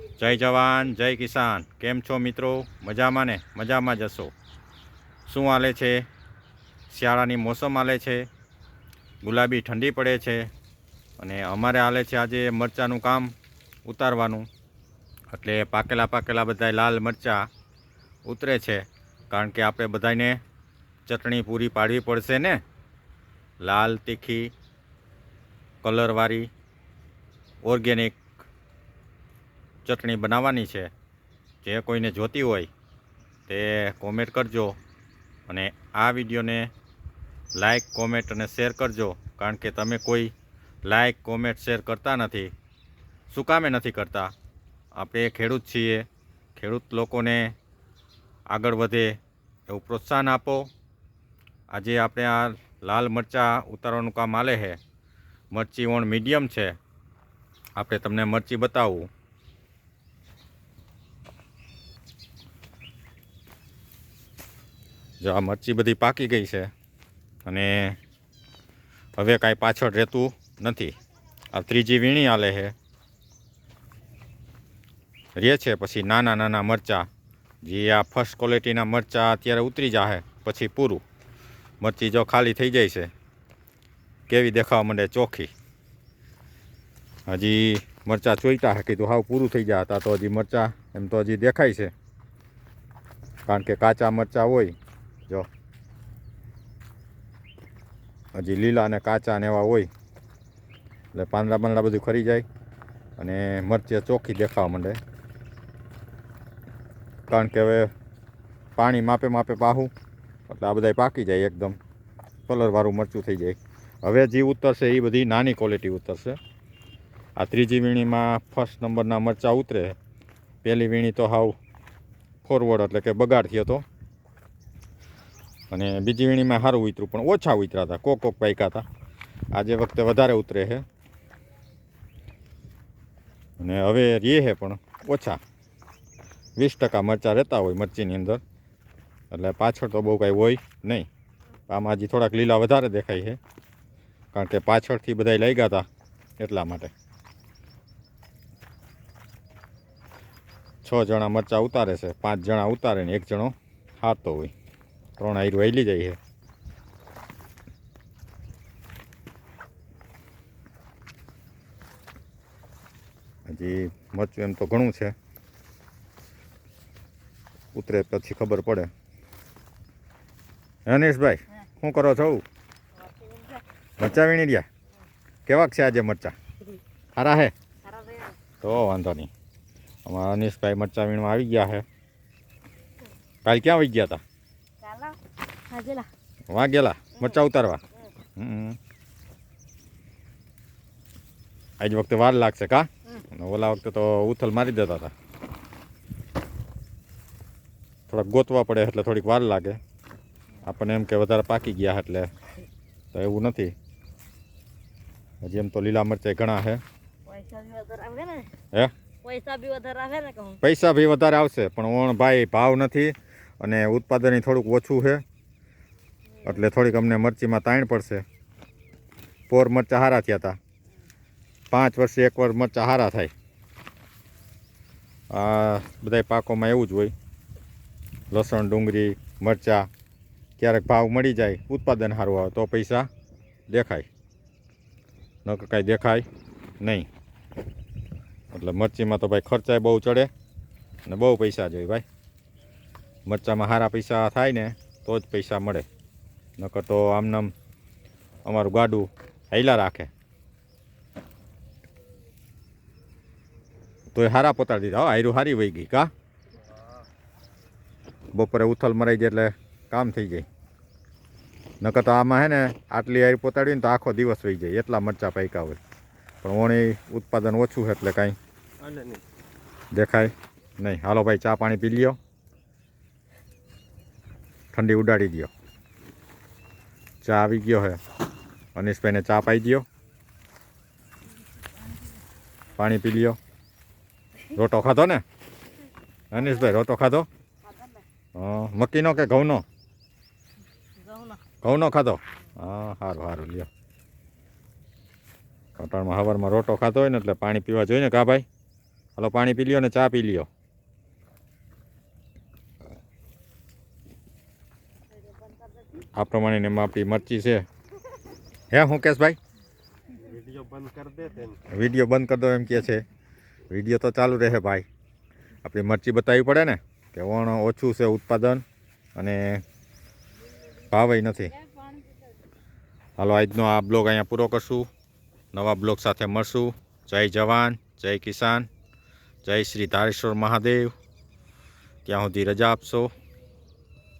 જય જવાન, જય કિસાન. કેમ છો મિત્રો? મજામાં ને? મજામાં જશો. શું હાલે છે? શિયાળાની મોસમ હાલે છે? ગુલાબી ઠંડી પડે છે? અને અમારે હાલે છે આજે મરચાંનું કામ ઉતારવાનું. એટલે પાકેલા પાકેલા બધા લાલ મરચાં ઉતરે છે. કારણ કે આપણે બધાને ચટણી પૂરી પાડવી પડશે ને? લાલ તીખી, કલરવાળી, ઓર્ગેનિક ચટણી બનાવવાની છે. જે કોઈને જોતી હોય તે કોમેન્ટ કરજો અને આ વિડીયોને લાઈક કોમેન્ટ અને શેર કરજો. કારણ કે તમે કોઈ લાઈક કોમેન્ટ શેર કરતા નથી. શું કામે નથી કરતા? આપણે ખેડૂત છીએ. ખેડૂત લોકોને આગળ વધે એવું પ્રોત્સાહન આપો. આજે આપણે આ લાલ મરચાં ઉતારવાનું કામ આલે છે. મરચી ઓણ મીડિયમ છે. આપણે તમને મરચી બતાવું. જો આ મરચી બધી પાકી ગઈ છે અને હવે કાંઈ પાછળ રહેતું નથી. આ ત્રીજી વીણી આલે છે. રહે છે પછી નાના નાના મરચાં. જે આ ફર્સ્ટ ક્વોલિટીના મરચાં અત્યારે ઉતરી જાહે, પછી પૂરું. મરચી જો ખાલી થઈ જાય છે, કેવી દેખાવા માંડે ચોખ્ખી હજી મરચાં ચોઈટા હે, કીધું હાવ પૂરું થઈ ગયા હતા તો હજી મરચાં, એમ તો હજી દેખાય છે. કારણ કે કાચા મરચાં હોય જો. હજી લીલા અને કાચા ને એવા હોય. એટલે પાંદડા પાંદડા બધું ખરી જાય. અને મરચી ચોખ્ખી દેખાવા માંડે. કારણ કે હવે પાણી માપે માપે પાહું એટલે આ બધા પાકી જાય એકદમ. કલરવાળું મરચું થઈ જાય. હવે જે ઉતરશે એ બધી નાની ક્વોલિટી ઉતરશે. આ ત્રીજી વીણીમાં ફર્સ્ટ નંબરના મરચાં ઉતરે. પહેલી વીણી તો હાવ ફોરવર્ડ એટલે કે બગાડ થયો હતો અને બીજી વીણીમાં સારું ઉતર્યું, પણ ઓછા ઉતર્યા હતા, કોક કોક પાક્યા હતા. આજે વખતે વધારે ઉતરે છે. અને હવે રે છે પણ ઓછા. વીસ ટકા મરચાં રહેતા હોય મરચીની અંદર. એટલે પાછળ તો બહુ કાંઈ હોય નહીં. આમાં હજી થોડાક લીલા વધારે દેખાય છે. કારણ કે પાછળથી બધા લાગ્યા હતા એટલા માટે. છ જણા મરચાં ઉતારે છે, પાંચ જણા ઉતારે ને એક જણો હારતો હોય. ત્રણ આયરું હાલી જાય છે. હજી મરચું એમ તો ઘણું છે. ઉતરે પછી ખબર પડે. રનેશભાઈ શું કરો છો? મરચા વીણી રહ્યા? કેવાક છે આજે મરચા? સારા હે? તો વાંધો નહીં. અમારા અનીશભાઈ મરચા વીણવા આવી ગયા છે. કાલ ક્યાં આવી ગયા હતા? વાં ગયેલા મરચા ઉતારવા. આજ વખતે વાર લાગશે કા? ઓલા વખતે તો ઉથલ મારી દેતા હતા. થોડાક ગોતવા પડે એટલે થોડીક વાર લાગે. આપણને એમ કે વધારે પાકી ગયા એટલે તો એવું નથી. હજી એમ તો લીલા મરચાં ઘણા છે હે? બી પૈસા ભી વધારે આવશે પણ ઓણ ભાઈ ભાવ નથી અને ઉત્પાદન થોડુંક ઓછું છે એટલે થોડીક અમને મરચીમાં તાણ પડશે. પોર મરચાં હારા થયા હતા પાંચ વર્ષે એક વાર મરચાં હારા થાય. આ બધા પાકોમાં એવું જ હોય. લસણ, ડુંગળી, મરચાં, ક્યારેક ભાવ મળી જાય, ઉત્પાદન સારું આવે, તો પૈસા દેખાય. નકર કાંઈ દેખાય નહીં. એટલે મરચીમાં તો ભાઈ ખર્ચાય બહુ ચડે ને બહુ પૈસા જોઈએ ભાઈ. મરચામાં સારા પૈસા થાય ને તો જ પૈસા મળે. નકર તો આમનામ અમારું ગાડું હૈલા રાખે. તોય હારા પોતાડી દીધા હો હાયરું હારી વહી ગઈ કા? બપોરે ઉથલ મરાઈ ગઈ એટલે કામ થઈ જાય નકર તો આમાં હે ને આટલી હારી પોતાડી ને તો આખો દિવસ વહી જાય એટલા મરચાં પાક્યા હોય. પણ ઓણી ઉત્પાદન ઓછું છે એટલે કાંઈ દેખાય નહીં. હાલો ભાઈ ચા પાણી પી લ્યો. ઠંડી ઉડાડી દો ચા આવી ગયો હે. અનીશભાઈને ચા પાઈ દો પાણી પી લ્યો. રોટો ખાધો ને? અનીશભાઈ રોટો ખાધો? હા મકીનો કે ઘઉંનો ઘઉંનો ખાધો? હા સારું સારું લ્યો. કટાળમાં હવારમાં રોટો ખાતો હોય ને એટલે પાણી પીવા જોઈએ ને કા ભાઈ? હલો, પાણી પી લ્યો ને ચા પી લ્યો. આ પ્રમાણે એમાં આપણી મરચી છે. હે મુકેશભાઈ? વીડિયો બંધ કરી દે વીડિયો બંધ કરી દો એમ કે છે. વીડિયો તો ચાલુ રહે ભાઈ. આપણી મરચી બતાવવી પડે ને કે વણ ઓછું છે ઉત્પાદન અને ભાવય નથી. હાલો આજનો આ બ્લોગ અહીંયા પૂરો કરશું. નવા બ્લોગ સાથે મળશું. જય જવાન જય કિસાન જય શ્રી ધારેશ્વર મહાદેવ. ત્યાં સુધી રજા આપશો.